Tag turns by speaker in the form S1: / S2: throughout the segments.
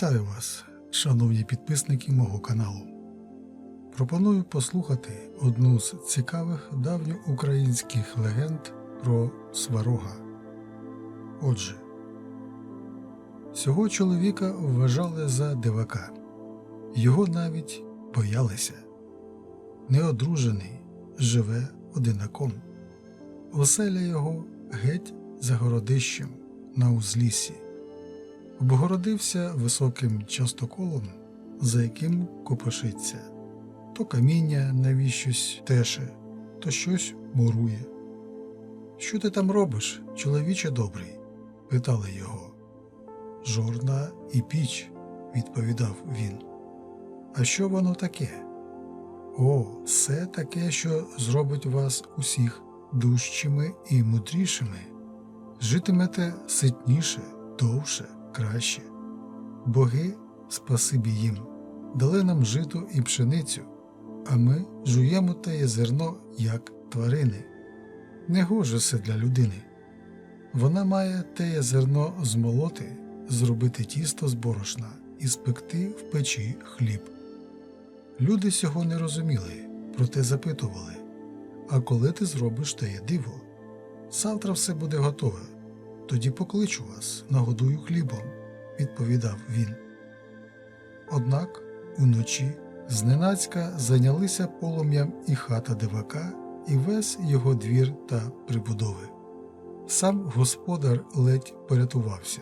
S1: Вітаю вас, шановні підписники мого каналу. Пропоную послухати одну з цікавих давньоукраїнських легенд про сварога. Отже, цього чоловіка вважали за дивака, його навіть боялися. Неодружений, живе одинаком. Оселя його геть за городищем на узліссі обгородився високим частоколом, за яким копошиться, то каміння навіщось теше, то щось мурує. Що ти там робиш, чоловіче добрий? питали його. Жорна і піч, відповідав він. А що воно таке? О, все таке, що зробить вас усіх дужчими і мудрішими. Житимете ситніше, довше краще. Боги, спасибі їм, дали нам жито і пшеницю, а ми жуємо теє зерно, як тварини. Не гоже все для людини. Вона має теє зерно змолоти, зробити тісто з борошна і спекти в печі хліб. Люди цього не розуміли, проте запитували А коли ти зробиш теє диво? Завтра все буде готове. Тоді покличу вас, нагодую хлібом, відповідав він. Однак уночі зненацька зайнялися полум'ям і хата дивака, і весь його двір та прибудови. Сам господар ледь порятувався.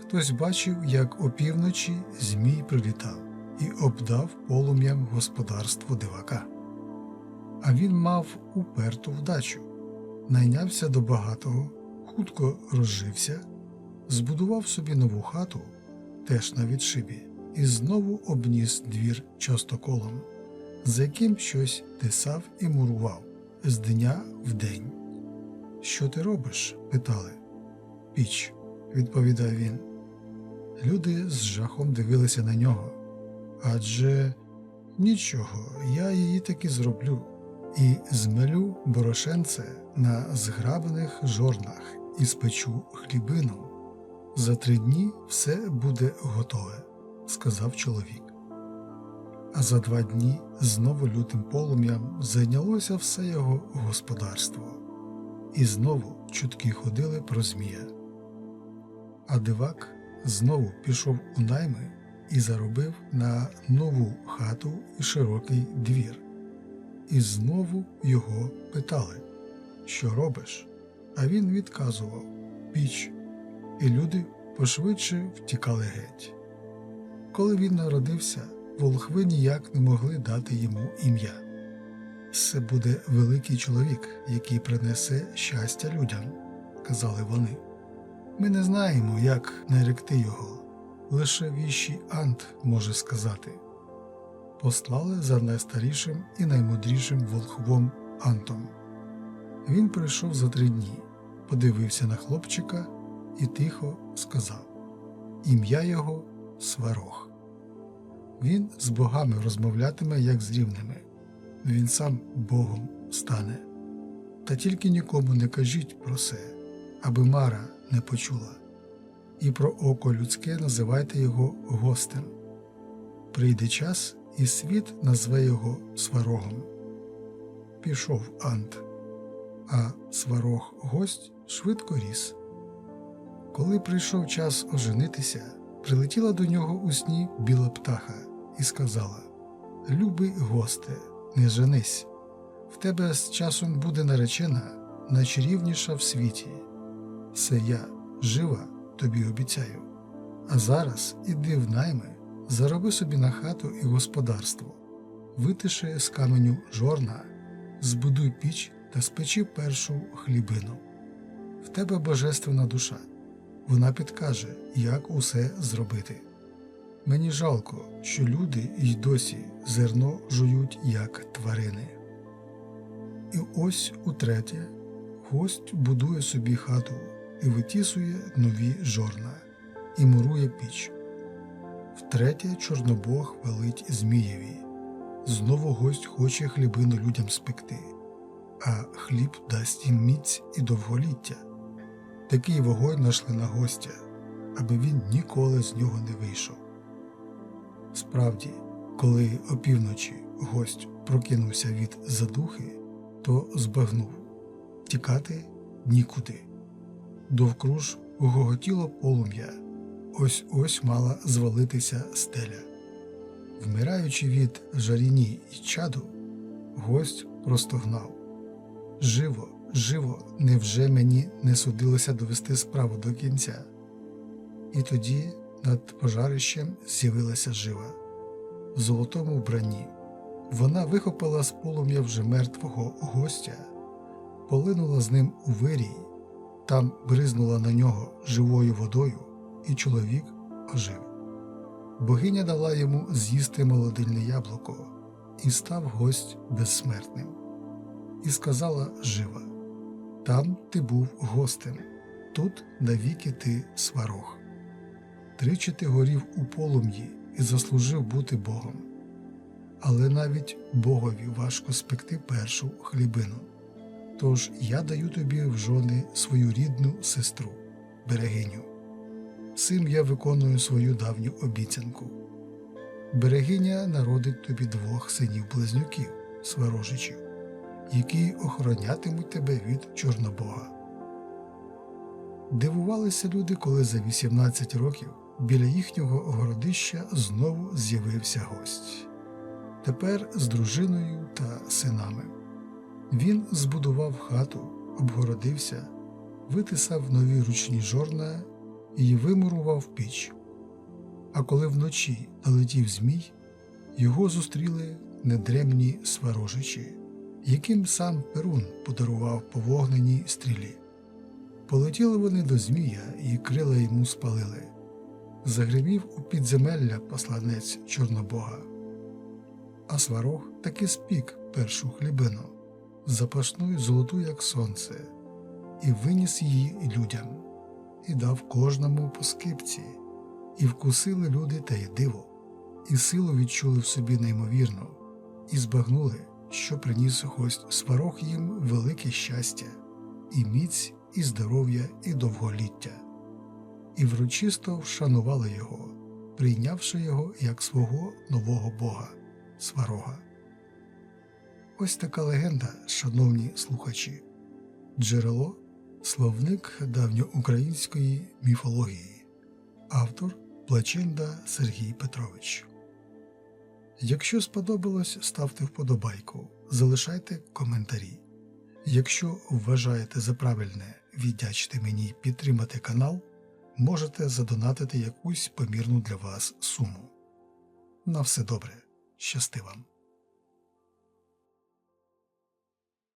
S1: Хтось бачив, як опівночі Змій прилітав і обдав полум'ям господарство дивака. А він мав уперту вдачу, найнявся до багатого хутко розжився, збудував собі нову хату, теж на відшибі, і знову обніс двір частоколом, за яким щось тисав і мурував з дня в день. Що ти робиш? питали. Піч, відповідав він. Люди з жахом дивилися на нього. Адже нічого, я її таки зроблю і змелю борошенце на зграбаних жорнах і спечу хлібину. За три дні все буде готове, сказав чоловік. А за два дні знову лютим полум'ям зайнялося все його господарство, і знову чутки ходили про Змія. А дивак знову пішов у найми і заробив на нову хату і широкий двір. І знову його питали, що робиш? А він відказував піч, і люди пошвидше втікали геть. Коли він народився, волхви ніяк не могли дати йому ім'я. Це буде великий чоловік, який принесе щастя людям, казали вони. Ми не знаємо, як наректи його, лише віщий Ант може сказати. Послали за найстарішим і наймудрішим волхвом Антом. Він прийшов за три дні, подивився на хлопчика і тихо сказав Ім'я його Сварог. Він з богами розмовлятиме, як з рівними, він сам Богом стане. Та тільки нікому не кажіть про це, аби Мара не почула, і про око людське називайте його гостем. Прийде час, і світ назве його сварогом. Пішов Ант а сварог гость швидко ріс. Коли прийшов час оженитися, прилетіла до нього у сні біла птаха і сказала Любий госте, не женись, в тебе з часом буде наречена, найчарівніша в світі. Це я, жива, тобі обіцяю. А зараз іди в найми, зароби собі на хату і господарство, витиши з каменю жорна, збудуй піч та спечи першу хлібину. В тебе божественна душа, вона підкаже, як усе зробити. Мені жалко, що люди й досі зерно жують, як тварини. І ось утретє гость будує собі хату і витісує нові жорна, і мурує піч. Втретє, Чорнобог велить Змієві. Знову гость хоче хлібину людям спекти а хліб дасть їм міць і довголіття. Такий вогонь нашли на гостя, аби він ніколи з нього не вийшов. Справді, коли опівночі гость прокинувся від задухи, то збагнув тікати нікуди. Довкруж гоготіло полум'я, ось ось мала звалитися стеля. Вмираючи від жаріні й чаду, гость простогнав Живо, живо, невже мені не судилося довести справу до кінця? І тоді над пожарищем з'явилася жива в золотому вбранні. Вона вихопила з полум'я вже мертвого гостя, полинула з ним у вирій, там бризнула на нього живою водою, і чоловік ожив. Богиня дала йому з'їсти молодильне яблуко, і став гость безсмертним. І сказала жива: Там ти був гостем, тут навіки ти сварог. Тричі ти горів у полум'ї і заслужив бути Богом. Але навіть Богові важко спекти першу хлібину. Тож я даю тобі в жони свою рідну сестру, берегиню. Цим я виконую свою давню обіцянку. Берегиня народить тобі двох синів близнюків, сварожичів, які охоронятимуть тебе від Чорнобога. Дивувалися люди, коли за 18 років біля їхнього городища знову з'явився гость. Тепер з дружиною та синами. Він збудував хату, обгородився, витисав нові ручні жорна і вимурував піч. А коли вночі налетів змій, його зустріли недремні сварожичі, яким сам Перун подарував по вогненій стрілі. Полетіли вони до Змія і крила йому спалили. Загримів у підземелля посланець Чорнобога. А сварог таки спік першу хлібину, запашну й золоту, як сонце, і виніс її людям, і дав кожному по скипці, і вкусили люди та й диво, і силу відчули в собі неймовірно, і збагнули, що приніс гость сварог їм велике щастя, і міць, і здоров'я, і довголіття, і врочисто вшанували його, прийнявши його як свого нового бога, сварога. Ось така легенда, шановні слухачі, джерело словник давньоукраїнської міфології, автор Плачинда Сергій Петрович. Якщо сподобалось, ставте вподобайку, залишайте коментарі. Якщо вважаєте за правильне віддячте мені підтримати канал, можете задонатити якусь помірну для вас суму. На все добре, щасти вам!